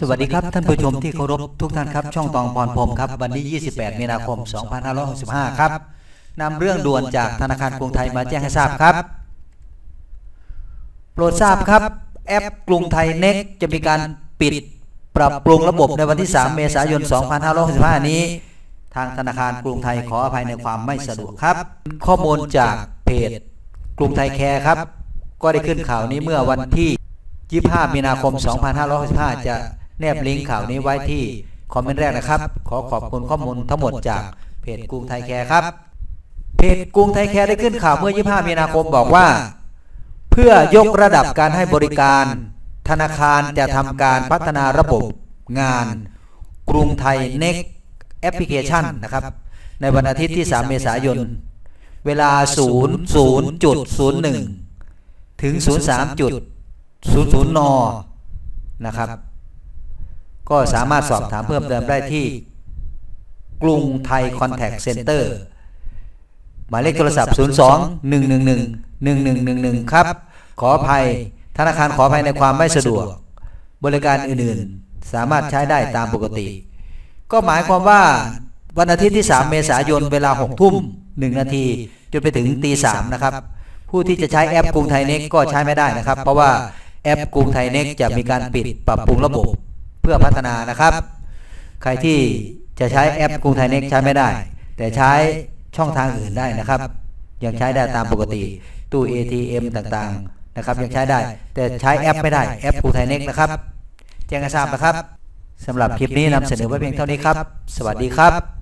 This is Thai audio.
สวัสดีครับ ท่านผู้ชมที่เคารพทุกท่านครับ ช่องตองพรพรหมครับวันที่ 28 มีนาคม 2565 ครับนำเรื่องด่วนจากธนาคารกรุงไทยมาแจ้งให้ทราบครับ โปรดทราบครับ แอปกรุงไทยเน็กจะมีการปิดปรับปรุงระบบในวันที่ 3 เมษายน 2565 นี้ ทางธนาคารกรุงไทยขออภัยในความไม่สะดวกครับ ข้อมูลจากเพจกรุงไทยแคร์ครับ ก็ได้ขึ้นข่าวนี้เมื่อวันที่ 25 มีนาคม 2565 จะ แนบลิงก์ข่าวนี้ไว้ที่คอมเมนต์แรกนะครับ ขอขอบคุณข้อมูลทั้งหมดจากเพจกรุงไทยแคร์ครับ เพจกรุงไทยแคร์ได้ขึ้นข่าวเมื่อ 25 มีนาคมบอกว่า เพื่อยกระดับการให้บริการ ธนาคารจะทำการพัฒนาระบบงาน กรุงไทยเน็กแอปพลิเคชันนะครับ ในวันอาทิตย์ที่ 3 เมษายน เวลา 00.01 ถึง 03.00 น นะครับ ก็สามารถสอบถามเพิ่มเติมได้ที่ กรุงไทยคอนแทคเซ็นเตอร์หมายเลขโทรศัพท์ 02 111 1111 ครับ ขออภัย ธนาคารขออภัยในความไม่สะดวก บริการอื่นๆ สามารถใช้ได้ตามปกติ ก็หมายความว่าวันอาทิตย์ที่ 3 เมษายนเวลา 6 ทุ่ม 1 นาที จนไปถึงตี 3 นะครับ ผู้ที่จะใช้แอปกรุงไทยเน็กก็ใช้ไม่ได้นะครับ เพราะว่าแอปกรุงไทยเน็กจะมีการปิดปรับปรุงระบบ พื่อพัฒนานะครับ ใครที่จะใช้แอปกรุงไทยเน็กใช้ไม่ได้ แต่ใช้ช่องทางอื่นได้นะครับ ยังใช้ได้ตามปกติ ตู้ ATM ต่างๆนะครับ ยังใช้ได้ แต่ใช้แอปไม่ได้แอปกรุงไทยเน็กนะครับแจ้งให้ทราบนะครับสำหรับคลิปนี้นำเสนอไว้เพียงเท่านี้ครับ สวัสดีครับ